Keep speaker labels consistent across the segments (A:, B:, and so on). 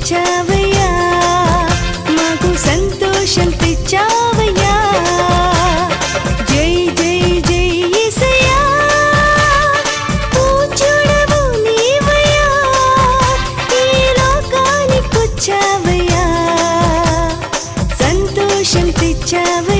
A: తెచ్చావయ్యా? మాకు సంతోషం తెచ్చావయ్యా? జై జై జై ఇసయ్యా పూజుడవు నీవయ్యా. ఈ లోకానికి వచ్చావయ్యా సంతోషం తెచ్చావయ్యా.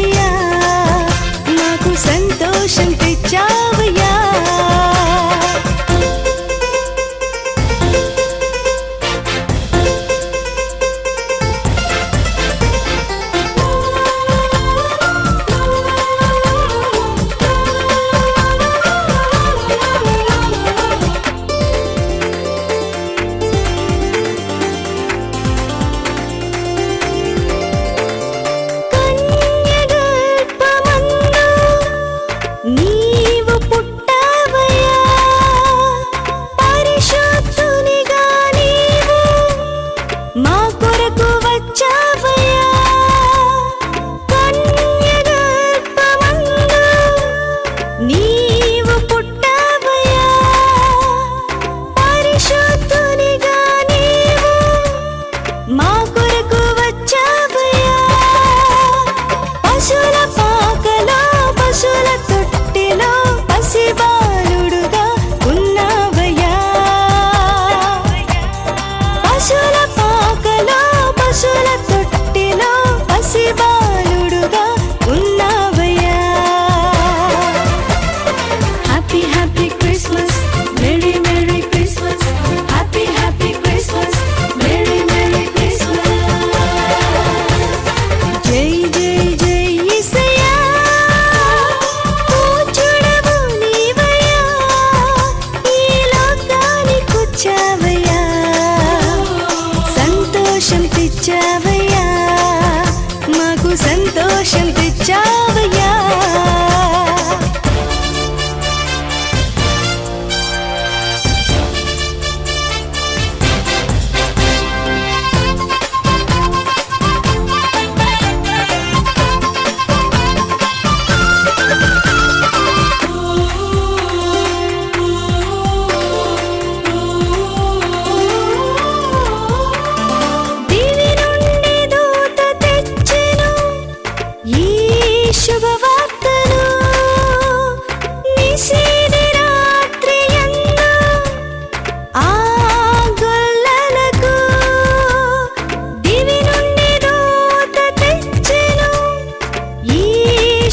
A: Trở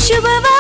A: ಶುಭವ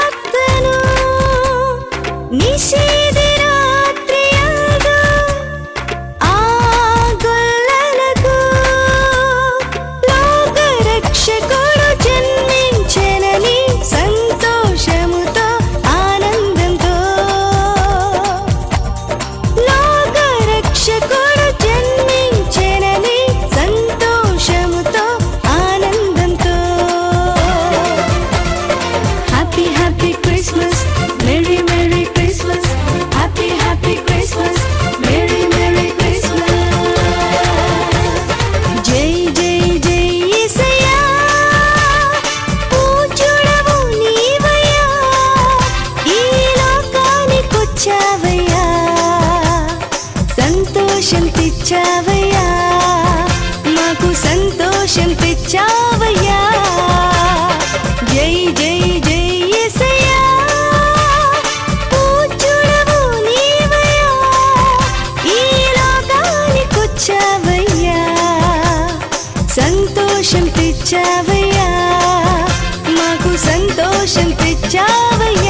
A: వచ్చావయ్యా మాకు సంతోషం తెచ్చావయ్యా. జై జై సంతోషం తెచ్చావయ్యా. మాకు సంతోషం తెచ్చావయ్యా.